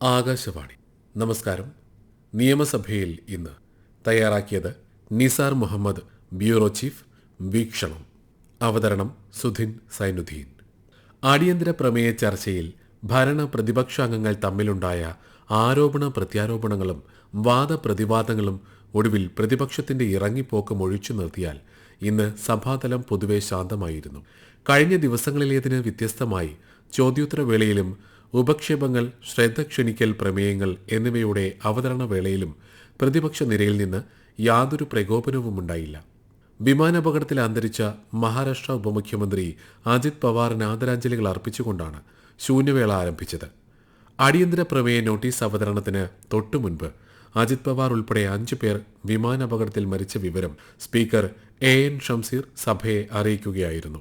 ആകാശവാണി. നമസ്കാരം. നിയമസഭയിൽ ഇന്ന് തയ്യാറാക്കിയത് നിസാർ മുഹമ്മദ് ബ്യൂറോ ചീഫ് വീക്ഷണം. അവതരണം സുധിൻ സൈനുദ്ദീൻ. അടിയന്തര പ്രമേയ ചർച്ചയിൽ ഭരണ പ്രതിപക്ഷാംഗങ്ങൾ തമ്മിലുണ്ടായ ആരോപണ പ്രത്യാരോപണങ്ങളും വാദപ്രതിവാദങ്ങളും ഒടുവിൽ പ്രതിപക്ഷത്തിന്റെ ഇറങ്ങിപ്പോക്കം ഒഴിച്ചു നിർത്തിയാൽ ഇന്ന് സഭാതലം പൊതുവെ ശാന്തമായിരുന്നു. കഴിഞ്ഞ ദിവസങ്ങളിലേതിന് വ്യത്യസ്തമായി ചോദ്യോത്തരവേളയിലും ഉപക്ഷേപങ്ങൾ ശ്രദ്ധ ക്ഷണിക്കൽ പ്രമേയങ്ങൾ എന്നിവയുടെ അവതരണ വേളയിലും പ്രതിപക്ഷ നിരയിൽ നിന്ന് യാതൊരു പ്രകോപനവും ഉണ്ടായില്ല വിമാനാപകടത്തിൽ അന്തരിച്ച മഹാരാഷ്ട്ര ഉപമുഖ്യമന്ത്രി അജിത് പവാറിന് ആദരാഞ്ജലികൾ അർപ്പിച്ചുകൊണ്ടാണ് ശൂന്യവേള ആരംഭിച്ചത്. അടിയന്തര പ്രമേയ നോട്ടീസ് അവതരണത്തിന് തൊട്ടുമുൻപ് അജിത് പവാർ ഉൾപ്പെടെ അഞ്ചു പേർ വിമാനാപകടത്തിൽ മരിച്ച വിവരം സ്പീക്കർ എ എൻ ഷംസീർ സഭയെ അറിയിക്കുകയായിരുന്നു.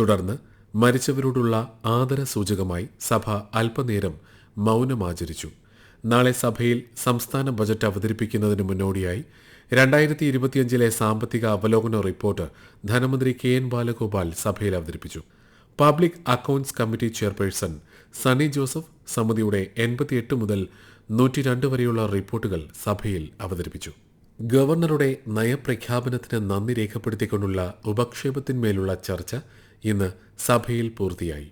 തുടർന്ന് മരിച്ചവരോടുള്ള ആദര സൂചകമായി സഭ അല്പനേരം മൗനമാചരിച്ചു. നാളെ സഭയിൽ സംസ്ഥാന ബജറ്റ് അവതരിപ്പിക്കുന്നതിന് മുന്നോടിയായി രണ്ടായിരത്തി ഇരുപത്തിയഞ്ചിലെ സാമ്പത്തിക അവലോകന റിപ്പോർട്ട് ധനമന്ത്രി കെ എൻ ബാലഗോപാൽ സഭയിൽ അവതരിപ്പിച്ചു. Public accounts committee chairperson Sunny Joseph സമിതിയുടെ എൺപത്തിയെട്ട് മുതൽ നൂറ്റി രണ്ട് വരെയുള്ള റിപ്പോർട്ടുകൾ സഭയിൽ അവതരിപ്പിച്ചു. ഗവർണറുടെ നയപ്രഖ്യാപനത്തിന് നന്ദി രേഖപ്പെടുത്തിക്കൊണ്ടുള്ള ഉപക്ഷേപത്തിന്മേലുള്ള ചർച്ച ഇന്ന് സഭയിൽ പൂർത്തിയായി.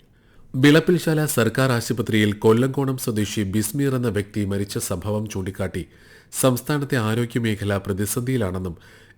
വിളപ്പിൽശാല സർക്കാർ ആശുപത്രിയിൽ കൊല്ലങ്കോണം സ്വദേശി ബിസ്മീർ എന്ന വ്യക്തി മരിച്ച സംഭവം ചൂണ്ടിക്കാട്ടി സംസ്ഥാനത്തെ ആരോഗ്യമേഖല പ്രതിസന്ധിയിലാണെന്നും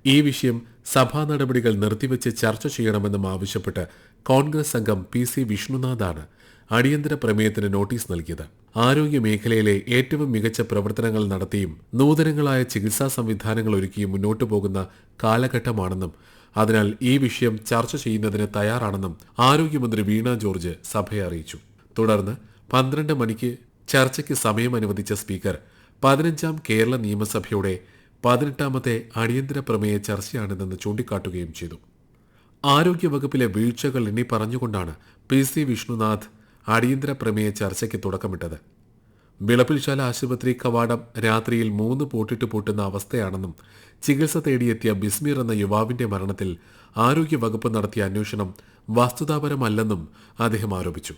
ഈ വിഷയം സഭാ നടപടികൾ നിർത്തിവെച്ച് ചർച്ച ചെയ്യണമെന്നും ആവശ്യപ്പെട്ട് കോൺഗ്രസ് അംഗം പി സി വിഷ്ണുനാഥാണ് അടിയന്തര പ്രമേയത്തിന് നോട്ടീസ് നൽകിയത്. ആരോഗ്യ മേഖലയിലെ ഏറ്റവും മികച്ച പ്രവർത്തനങ്ങൾ നടത്തിയും നൂതനങ്ങളായ ചികിത്സാ സംവിധാനങ്ങൾ ഒരുക്കിയും മുന്നോട്ടു പോകുന്ന കാലഘട്ടമാണെന്നും അതിനാൽ ഈ വിഷയം ചർച്ച ചെയ്യുന്നതിന് തയ്യാറാണെന്നും ആരോഗ്യമന്ത്രി വീണ ജോർജ് സഭയെ അറിയിച്ചു. തുടർന്ന് പന്ത്രണ്ട് മണിക്ക് ചർച്ചയ്ക്ക് സമയം അനുവദിച്ച സ്പീക്കർ പതിനഞ്ചാം കേരള നിയമസഭയുടെ പതിനെട്ടാമത്തെ അടിയന്തര പ്രമേയ ചർച്ചയാണിതെന്ന് ചൂണ്ടിക്കാട്ടുകയും ചെയ്തു. ആരോഗ്യവകുപ്പിലെ വീഴ്ചകൾ എണ്ണി പറഞ്ഞുകൊണ്ടാണ് പി സി വിഷ്ണുനാഥ് അടിയന്തര പ്രമേയ ചർച്ചയ്ക്ക് തുടക്കമിട്ടത്. വിളപ്പിൽശാല ആശുപത്രി കവാടം രാത്രിയിൽ മൂന്ന് പൂട്ടിട്ട് പൂട്ടുന്ന അവസ്ഥയാണെന്നും ചികിത്സ തേടിയെത്തിയ ബിസ്മീർ എന്ന യുവാവിന്റെ മരണത്തിൽ ആരോഗ്യവകുപ്പ് നടത്തിയ അന്വേഷണം വസ്തുതാപരമല്ലെന്നും അദ്ദേഹം ആരോപിച്ചു.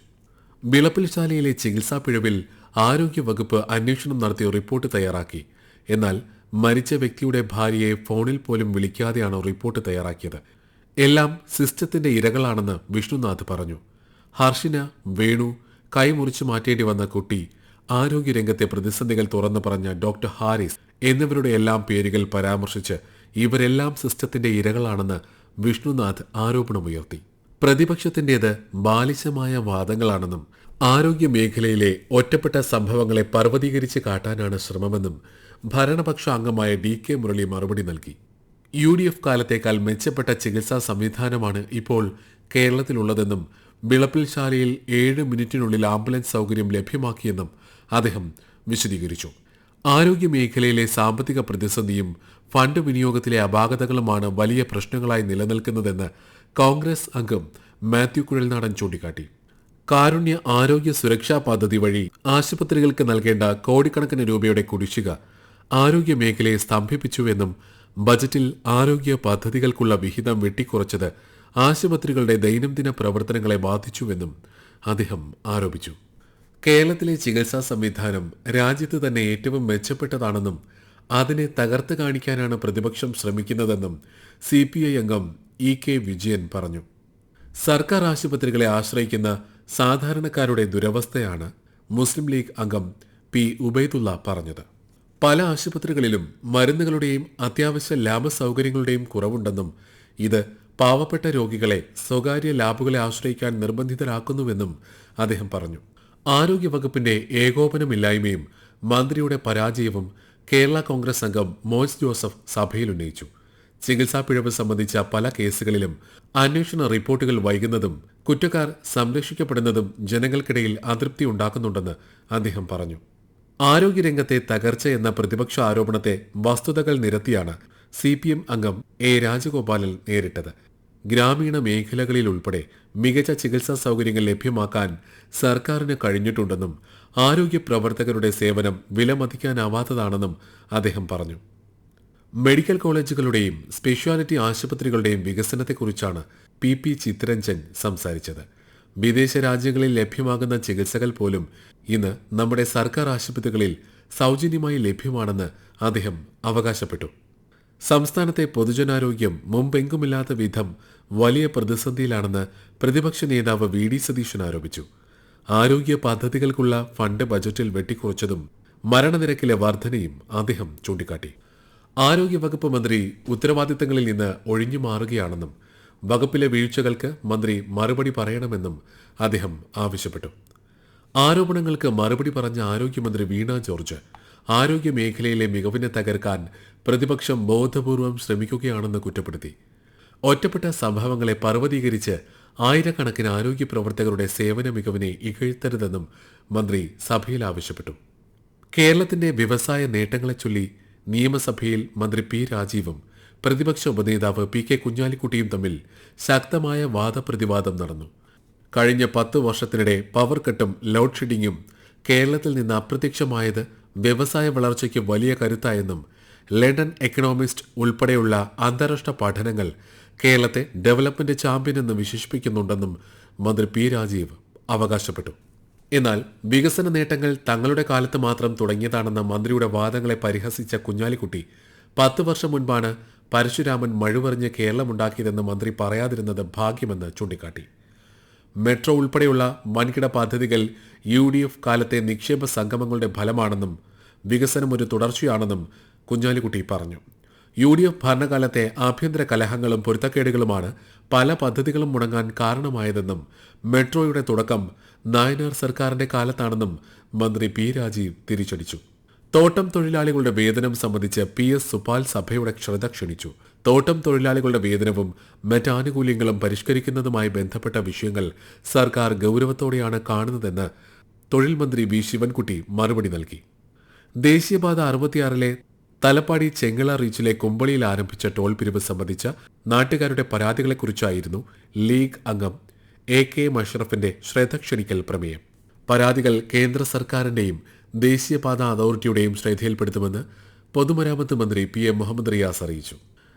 വിളപ്പിൽശാലയിലെ ചികിത്സാ പിഴവിൽ ആരോഗ്യവകുപ്പ് അന്വേഷണം നടത്തിയ റിപ്പോർട്ട് തയ്യാറാക്കി. എന്നാൽ മരിച്ച വ്യക്തിയുടെ ഭാര്യയെ ഫോണിൽ പോലും വിളിക്കാതെയാണ് റിപ്പോർട്ട് തയ്യാറാക്കിയത്. എല്ലാം സിസ്റ്റത്തിന്റെ ഇരകളാണെന്ന് വിഷ്ണുനാഥ് പറഞ്ഞു. ഹർഷിന വേണു കൈമുറിച്ചു മാറ്റേണ്ടി വന്ന കുട്ടി ആരോഗ്യരംഗത്തെ പ്രതിസന്ധികൾ തുറന്നു പറഞ്ഞ ഡോക്ടർ ഹാരിസ് എന്നിവരുടെ എല്ലാം പേരുകൾ പരാമർശിച്ച് ഇവരെല്ലാം സിസ്റ്റത്തിന്റെ ഇരകളാണെന്ന് വിഷ്ണുനാഥ് ആരോപണമുയർത്തി. പ്രതിപക്ഷത്തിന്റേത് ബാലിശമായ വാദങ്ങളാണെന്നും ആരോഗ്യ മേഖലയിലെ ഒറ്റപ്പെട്ട സംഭവങ്ങളെ പർവതീകരിച്ച് കാട്ടാനാണ് ശ്രമമെന്നും ഭരണപക്ഷ അംഗമായ ഡി കെ മുരളി മറുപടി നൽകി. യു ഡി എഫ് കാലത്തേക്കാൾ മെച്ചപ്പെട്ട ചികിത്സാ സംവിധാനമാണ് ഇപ്പോൾ കേരളത്തിലുള്ളതെന്നും വിളപ്പിൽശാലയിൽ ഏഴ് മിനിറ്റിനുള്ളിൽ ആംബുലൻസ് സൗകര്യം ലഭ്യമാക്കിയെന്നും അദ്ദേഹം വിശദീകരിച്ചു. ആരോഗ്യ മേഖലയിലെ സാമ്പത്തിക പ്രതിസന്ധിയും ഫണ്ട് വിനിയോഗത്തിലെ അപാകതകളുമാണ് വലിയ പ്രശ്നങ്ങളായി നിലനിൽക്കുന്നതെന്ന് കോൺഗ്രസ് അംഗം മാത്യു കുഴൽനാടൻ ചൂണ്ടിക്കാട്ടി. കാരുണ്യ ആരോഗ്യ സുരക്ഷാ പദ്ധതി വഴി ആശുപത്രികൾക്ക് നൽകേണ്ട കോടിക്കണക്കിന് രൂപയുടെ കുടിശ്ശിക ആരോഗ്യ മേഖലയെ സ്തംഭിപ്പിച്ചുവെന്നും ബജറ്റിൽ ആരോഗ്യ പദ്ധതികൾക്കുള്ള വിഹിതം വെട്ടിക്കുറച്ചത് ആശുപത്രികളുടെ ദൈനംദിന പ്രവർത്തനങ്ങളെ ബാധിച്ചുവെന്നും അദ്ദേഹം ആരോപിച്ചു. കേരളത്തിലെ ചികിത്സാ സംവിധാനം രാജ്യത്ത് തന്നെ ഏറ്റവും മെച്ചപ്പെട്ടതാണെന്നും അതിനെ തകർത്ത് കാണിക്കാനാണ് പ്രതിപക്ഷം ശ്രമിക്കുന്നതെന്നും സി പി ഐ അംഗം ഇ കെ വിജയൻ പറഞ്ഞു. സർക്കാർ ആശുപത്രികളെ ആശ്രയിക്കുന്ന സാധാരണക്കാരുടെ ദുരവസ്ഥയാണ് മുസ്ലിം ലീഗ് അംഗം പി ഉബൈദുള്ള പറഞ്ഞത്. പല ആശുപത്രികളിലും മരുന്നുകളുടെയും അത്യാവശ്യ ലാഭ സൗകര്യങ്ങളുടെയും കുറവുണ്ടെന്നും ഇത് പാവപ്പെട്ട രോഗികളെ സ്വകാര്യ ലാബുകളെ ആശ്രയിക്കാൻ നിർബന്ധിതരാക്കുന്നുവെന്നും അദ്ദേഹം പറഞ്ഞു. ആരോഗ്യവകുപ്പിന്റെ ഏകോപനമില്ലായ്മയും മന്ത്രിയുടെ പരാജയവും കേരള കോൺഗ്രസ് അംഗം മോയ്സ് ജോസഫ് സഭയിൽ ഉന്നയിച്ചു. ചികിത്സാ പിഴവ് സംബന്ധിച്ച പല കേസുകളിലും അന്വേഷണ റിപ്പോർട്ടുകൾ വൈകുന്നതും കുറ്റക്കാർ സംരക്ഷിക്കപ്പെടുന്നതും ജനങ്ങൾക്കിടയിൽ അതൃപ്തി ഉണ്ടാക്കുന്നുണ്ടെന്ന് അദ്ദേഹം പറഞ്ഞു. ആരോഗ്യരംഗത്തെ തകർച്ച എന്ന പ്രതിപക്ഷ ആരോപണത്തെ വസ്തുതകൾ നിരത്തിയാണ് സി പി എം അംഗം എ രാജഗോപാലൻ നേരിട്ടത്. ഗ്രാമീണ മേഖലകളിൽ ഉൾപ്പെടെ മികച്ച ചികിത്സാ സൗകര്യങ്ങൾ ലഭ്യമാക്കാൻ സർക്കാരിന് കഴിഞ്ഞിട്ടുണ്ടെന്നും ആരോഗ്യ പ്രവർത്തകരുടെ സേവനം വിലമതിക്കാനാവാത്തതാണെന്നും അദ്ദേഹം പറഞ്ഞു. മെഡിക്കൽ കോളേജുകളുടെയും സ്പെഷ്യാലിറ്റി ആശുപത്രികളുടെയും വികസനത്തെക്കുറിച്ചാണ് പി പി ചിത്തരഞ്ജൻ സംസാരിച്ചത്. വിദേശ രാജ്യങ്ങളിൽ ലഭ്യമാകുന്ന ചികിത്സകൾ പോലും ഇന്ന് നമ്മുടെ സർക്കാർ ആശുപത്രികളിൽ സൗജന്യമായി ലഭ്യമാണെന്ന് അദ്ദേഹം അവകാശപ്പെട്ടു. സംസ്ഥാനത്തെ പൊതുജനാരോഗ്യം മുമ്പെങ്കുമില്ലാത്ത വിധം വലിയ പ്രതിസന്ധിയിലാണെന്ന് പ്രതിപക്ഷ നേതാവ് വി ഡി സതീശൻ ആരോപിച്ചു. ആരോഗ്യ പദ്ധതികൾക്കുള്ള ഫണ്ട് ബജറ്റിൽ വെട്ടിക്കുറച്ചതും മരണനിരക്കിലെ വർധനയും അദ്ദേഹം ചൂണ്ടിക്കാട്ടി. ആരോഗ്യവകുപ്പ് മന്ത്രി ഉത്തരവാദിത്തങ്ങളിൽ നിന്ന് ഒഴിഞ്ഞു മാറുകയാണെന്നും വകുപ്പിലെ വീഴ്ചകൾക്ക് മന്ത്രി മറുപടി പറയണമെന്നും അദ്ദേഹം ആവശ്യപ്പെട്ടു. ആരോപണങ്ങൾക്ക് മറുപടി പറഞ്ഞ ആരോഗ്യമന്ത്രി വീണ ജോർജ് ആരോഗ്യ മേഖലയിലെ മികവിനെ തകർക്കാൻ പ്രതിപക്ഷം ബോധപൂർവം ശ്രമിക്കുകയാണെന്ന് കുറ്റപ്പെടുത്തി. ഒറ്റപ്പെട്ട സംഭവങ്ങളെ പർവതീകരിച്ച് ആയിരക്കണക്കിന് ആരോഗ്യ പ്രവർത്തകരുടെ സേവന മികവിനെ ഇകഴ്ത്തരുതെന്നും മന്ത്രി സഭയിൽ ആവശ്യപ്പെട്ടു. കേരളത്തിന്റെ വ്യവസായ നേട്ടങ്ങളെ ചൊല്ലി നിയമസഭയിൽ മന്ത്രി പി രാജീവും പ്രതിപക്ഷ ഉപനേതാവ് പി കെ കുഞ്ഞാലിക്കുട്ടിയും തമ്മിൽ ശക്തമായ വാദപ്രതിവാദം നടന്നു. കഴിഞ്ഞ പത്ത് വർഷത്തിനിടെ പവർ കട്ടും ലോഡ് ഷെഡിങ്ങും കേരളത്തിൽ നിന്ന് അപ്രത്യക്ഷമായത് വ്യവസായ വളർച്ചയ്ക്ക് വലിയ കരുത്തായെന്നും ലണ്ടൻ എക്കണോമിസ്റ്റ് ഉൾപ്പെടെയുള്ള അന്താരാഷ്ട്ര പഠനങ്ങൾ കേരളത്തെ ഡെവലപ്മെന്റ് ചാമ്പ്യൻ എന്ന് വിശേഷിപ്പിക്കുന്നുണ്ടെന്നും മന്ത്രി പി രാജീവ് അവകാശപ്പെട്ടു. എന്നാൽ വികസന നേട്ടങ്ങൾ തങ്ങളുടെ കാലത്ത് മാത്രം തുടങ്ങിയതാണെന്ന മന്ത്രിയുടെ വാദങ്ങളെ പരിഹസിച്ച കുഞ്ഞാലിക്കുട്ടി പത്ത് വർഷം മുൻപാണ് പരശുരാമൻ മഴുവറിഞ്ഞ് കേരളമുണ്ടാക്കിയതെന്ന് മന്ത്രി പറയാതിരുന്നത് ഭാഗ്യമെന്ന് ചൂണ്ടിക്കാട്ടി. മെട്രോ ഉൾപ്പെടെയുള്ള വൻകിട പദ്ധതികൾ യു ഡി എഫ് കാലത്തെ നിക്ഷേപ സംഗമങ്ങളുടെ ഫലമാണെന്നും വികസനം ഒരു തുടർച്ചയാണെന്നും കുഞ്ഞാലിക്കുട്ടി പറഞ്ഞു. യു ഡി എഫ് ഭരണകാലത്തെ ആഭ്യന്തര കലഹങ്ങളും പൊരുത്തക്കേടുകളുമാണ് പല പദ്ധതികളും മുടങ്ങാൻ കാരണമായതെന്നും മെട്രോയുടെ തുടക്കം നായനാർ സർക്കാരിന്റെ കാലത്താണെന്നും മന്ത്രി പി രാജീവ് തിരിച്ചടിച്ചു. തോട്ടം തൊഴിലാളികളുടെ വേതനം സംബന്ധിച്ച് പി എസ് സുപാൽ സഭയുടെ ശ്രദ്ധ ക്ഷണിച്ചു. തോട്ടം തൊഴിലാളികളുടെ വേതനവും മറ്റാനുകൂല്യങ്ങളും പരിഷ്കരിക്കുന്നതുമായി ബന്ധപ്പെട്ട വിഷയങ്ങൾ സർക്കാർ ഗൗരവത്തോടെയാണ് കാണുന്നതെന്ന് തൊഴിൽ മന്ത്രി വി ശിവൻകുട്ടി മറുപടി നൽകി. ദേശീയപാത അറുപത്തിയാറിലെ തലപ്പാടി ചെങ്ങള റീച്ചിലെ കുമ്പളിയിൽ ആരംഭിച്ച ടോൾ പിരിവ് സംബന്ധിച്ച നാട്ടുകാരുടെ പരാതികളെക്കുറിച്ചായിരുന്നു ലീഗ് അംഗം എ കെ മഷറഫിന്റെ ശ്രദ്ധ ക്ഷണിക്കൽ പ്രമേയം. പരാതികൾ കേന്ദ്ര സർക്കാരിന്റെയും ദേശീയപാത അതോറിറ്റിയുടെയും ശ്രദ്ധയിൽപ്പെടുത്തുമെന്ന് പൊതുമരാമത്ത് മന്ത്രി പി എം മുഹമ്മദ് റിയാസ് അറിയിച്ചു.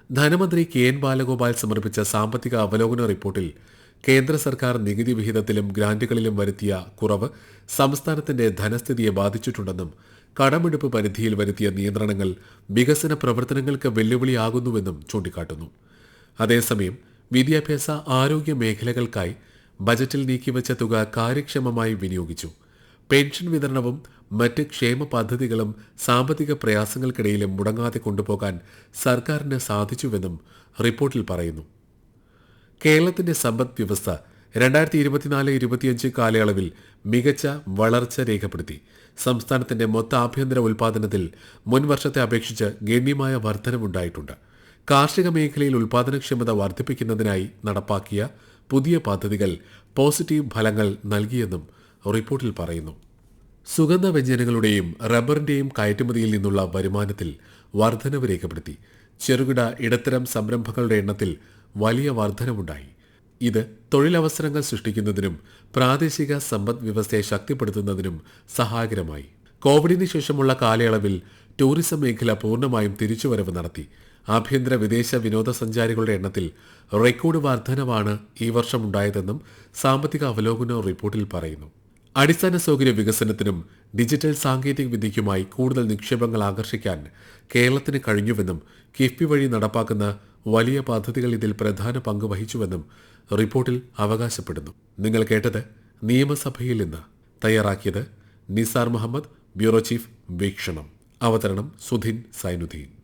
ധനമന്ത്രി കെ എൻ ബാലഗോപാൽ സമർപ്പിച്ച സാമ്പത്തിക അവലോകന റിപ്പോർട്ടിൽ കേന്ദ്ര സർക്കാർ നികുതി വിഹിതത്തിലും ഗ്രാന്റുകളിലും വരുത്തിയ കുറവ് സംസ്ഥാനത്തിന്റെ ധനസ്ഥിതിയെ ബാധിച്ചിട്ടുണ്ടെന്നും കടമെടുപ്പ് പരിധിയിൽ വരുത്തിയ നിയന്ത്രണങ്ങൾ വികസന പ്രവർത്തനങ്ങൾക്ക് വെല്ലുവിളിയാകുന്നുവെന്നും ചൂണ്ടിക്കാട്ടുന്നു. അതേസമയം വിദ്യാഭ്യാസ ആരോഗ്യ മേഖലകൾക്കായി ബജറ്റിൽ നീക്കിവച്ച തുക കാര്യക്ഷമമായി വിനിയോഗിച്ചു. പെൻഷൻ വിതരണവും മറ്റ് ക്ഷേമ പദ്ധതികളും സാമ്പത്തിക പ്രയാസങ്ങൾക്കിടയിലും മുടങ്ങാതെ കൊണ്ടുപോകാൻ സർക്കാരിന് സാധിച്ചുവെന്നും റിപ്പോർട്ടിൽ പറയുന്നു. കേരളത്തിന്റെ സമ്പദ് വ്യവസ്ഥ രണ്ടായിരത്തി ഇരുപത്തിനാല് ഇരുപത്തിയഞ്ച് കാലയളവിൽ മികച്ച വളർച്ച രേഖപ്പെടുത്തി. സംസ്ഥാനത്തിന്റെ മൊത്ത ആഭ്യന്തര ഉൽപാദനത്തിൽ മുൻവർഷത്തെ അപേക്ഷിച്ച് ഗണ്യമായ വർധനവുണ്ടായിട്ടുണ്ട്. കാർഷിക മേഖലയിൽ ഉൽപാദനക്ഷമത വർദ്ധിപ്പിക്കുന്നതിനായി നടപ്പാക്കിയ പുതിയ പദ്ധതികൾ പോസിറ്റീവ് ഫലങ്ങൾ നൽകിയെന്നും റിപ്പോർട്ടിൽ പറയുന്നു. സുഗന്ധ വ്യഞ്ജനങ്ങളുടെയും റബ്ബറിന്റെയും കയറ്റുമതിയിൽ നിന്നുള്ള വരുമാനത്തിൽ വർധനവ് രേഖപ്പെടുത്തി. ചെറുകിട ഇടത്തരം സംരംഭങ്ങളുടെ എണ്ണത്തിൽ വലിയ വർധനവുണ്ടായി. ഇത് തൊഴിലവസരങ്ങൾ സൃഷ്ടിക്കുന്നതിനും പ്രാദേശിക സമ്പദ് വ്യവസ്ഥയെ ശക്തിപ്പെടുത്തുന്നതിനും സഹായകരമായി. കോവിഡിന് ശേഷമുള്ള കാലയളവിൽ ടൂറിസം മേഖല പൂർണമായും തിരിച്ചുവരവ് നടത്തി. ആഭ്യന്തര വിദേശ വിനോദസഞ്ചാരികളുടെ എണ്ണത്തിൽ റെക്കോർഡ് വർധനവാണ് ഈ വർഷം ഉണ്ടായതെന്നും സാമ്പത്തിക അവലോകന റിപ്പോർട്ടിൽ പറയുന്നു. അടിസ്ഥാന സൗകര്യ വികസനത്തിനും ഡിജിറ്റൽ സാങ്കേതിക വിദ്യയ്ക്കുമായി കൂടുതൽ നിക്ഷേപങ്ങൾ ആകർഷിക്കാൻ കേരളത്തിന് കഴിഞ്ഞുവെന്നും കിഫ്ബി വഴി നടപ്പാക്കുന്ന വലിയ പദ്ധതികൾ ഇതിൽ പ്രധാന പങ്ക് വഹിച്ചുവെന്നും റിപ്പോർട്ടിൽ അവകാശപ്പെടുന്നു. നിങ്ങൾ കേട്ടത് നിയമസഭയിൽ നിന്ന്. തയ്യാറാക്കിയത് നിസാർ മുഹമ്മദ് ബ്യൂറോ ചീഫ് വീക്ഷണം. അവതരണം സുധിൻ സൈനുദ്ദീൻ.